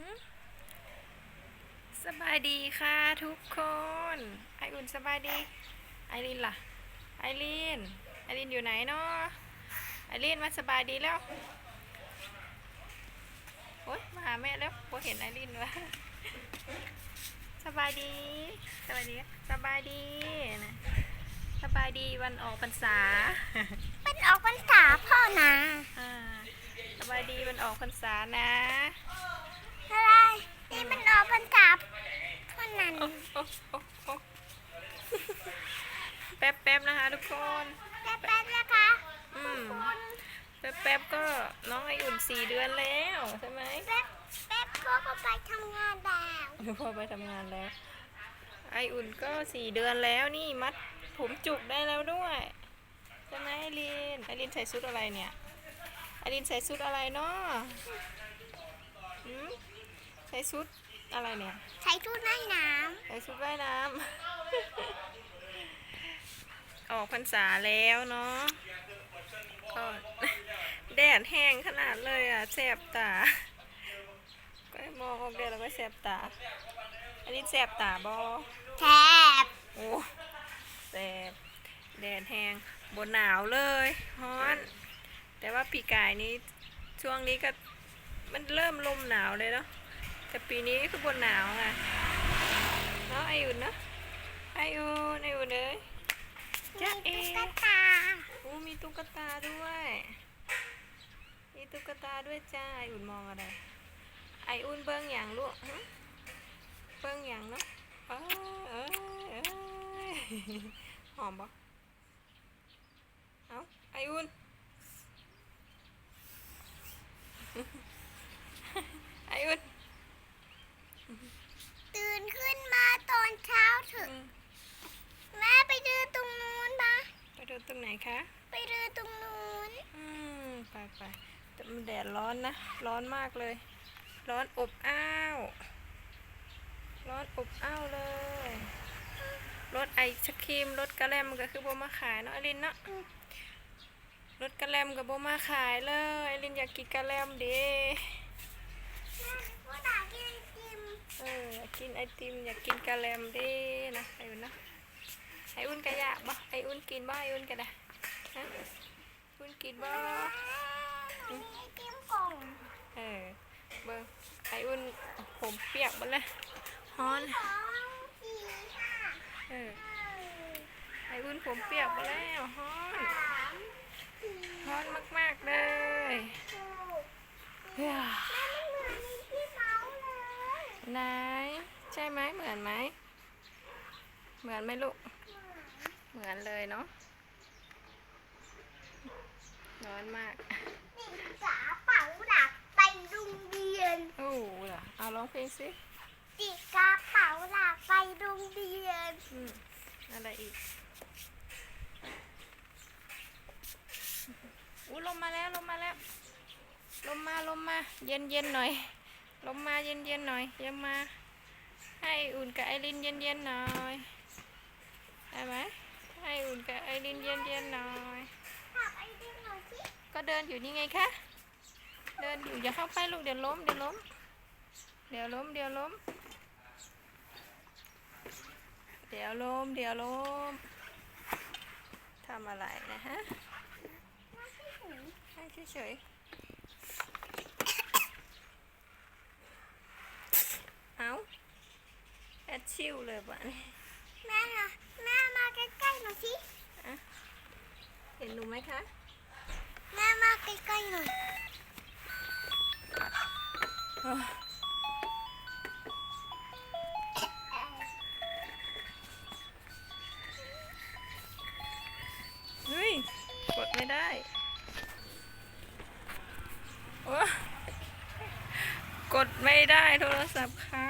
หืมสบายดีค่ะทุกคน ไออุ่นสบายดี ไอรินล่ะ ไอริน ไอรินอยู่ไหนเนาะไอรินมาสบายดีแล้ว โอ๊ยมาหาแม่แล้วพอเห็นไอรินวะสบายดี สบายดี สบายดีนะสบายดีวันออกพรรษามันออกพรรษาพ่อนะอ่าสบายดีวันออกพรรษานะอะไรนี่มั นออกพรรษาพ่อนั้นโอ๊ะโอ๊ะโอ๊ะโอ๊ะแป๊บแป๊บนะคะทุกคนแป๊บๆนะคะอืมคุณแป๊บแป๊บก็น้องไออุ่นสี่เดือนแล้วใช่ไหมแป๊บแป๊บพ่อก็ไปทำงานแล้วพ่อไปทำงานแล้ว ไออุ่นก็สี่เดือนแล้วนี่มัดผมจุกได้แล้วด้วยใช่ไหมไอรินไอรินใส่ชุดอะไรเนี่ยไอรินใส่ชุดอะไรเนาะหืมใส่ชุด อะไรเนี่ยใช้ชุดว่ายน้ใส่ชุดว่ายน้ำ ออกพรรษาแล้วเนาะก็แดดแห้งขนาดเลยอะแสบตา ก็มองออกแดดแล้วก็แสบตา อันนี้แสบตาบอำแทบโอ้แสบแดดแห้งบนหนาวเลยฮ้อน แต่ว่าปีกายนี้ช่วงนี้ก็มันเริ่มลมหนาวเลยเนาะ แต่ปีนี้คือบนหนาวไงเนาะไออุ่นเนาะไออุ่นไออุ่นเลยจ้าเอมีตุ๊กตาโอ้มีตุ๊กตาด้วย มีตุ๊กตาด้วยจ้าไออุ่นมองอะไร ไออุ่นเบิ้งอย่างลูกเบิ้งอย่างเนาะเอ้ยเออหอมปะเอาไออุ่น ไออุ่น ตื่นขึ้นมาตอนเช้าเถ อื อะ ม แม่ไปดูตรงนู้นปะ ไปดูต รงไหนคะ ไปดูตรงนู้น อืม ไปไปแต่มันแดดร้อนนะ ร้อนมากเลย ร้อนอบอ้าว ร้อนอบอ้าวเลย รถไอศครีม รถกระแลมก็คือโบมาขายเนาะไอรินเนาะ รถกระแลมกับโบมาขายเลยไอรินอยากกินกระแลมเด้แม่ว่าอยากกินไอติมเอออยากกินไอติมอยากกินกระแลมเด้นะไออุ่นเนาะไออุ่นกะอยากบ่ไออุ่นกินบ่ไออุ่นกะได้ฮะอุ่นกินบ่หนูมีไอติมกล่องเออเบิ่งไออุ่นผมเปียกหมดเลยฮ้อนเออเออไออุ่นผมเปียกหมดแล้วฮ้อนฮ้อนมากๆเลยหกเฮ้ยแม่ไม่เหมือนมีพี่เมาส์เลยไหนใช่ไหมเหมือนไหม เหมือนไหมลูก เหมือนเลยเนาะร้อนมากนี่กระเป๋าหลักไปโรงเรียนโอ้โหเหรอเอาร้องเพลงสิติดกระเป๋าหลักไปโรงเรียนอืมอะไรอีกอู้ลมมาแล้วลมมาแล้ว ลมมาลมมา เย็นเย็นหน่อย ลมมาเย็นเย็นหน่อยเย็นมา ให้อุ่นกับไอรินเย็นเย็นหน่อยได้ไหมให้อุ่น กับไอรินเย็นเย็นหน่อย ขับไอติมหน่อยสิก็เดินอยู่นี่ไงคะ เดินอยู่อย่าเข้าไปลูกเดี๋ยวล้มเดี๋ยวล้ม เดี๋ยวล้มเดี๋ยวล้ม เดี๋ยวล้มเดี๋ยวล้มทำอะไรนะฮะมาที่หูให้เฉยๆเอาแอดชิวเลยบ้านี่แม่นะแม่มาใกล้ๆหน่อยสิ เห็นหนูไหมคะ แม่มาใกล้ๆหน่อยเฮ้ย กดไม่ได้โอ้กดไม่ได้โทรศัพท์ค้าง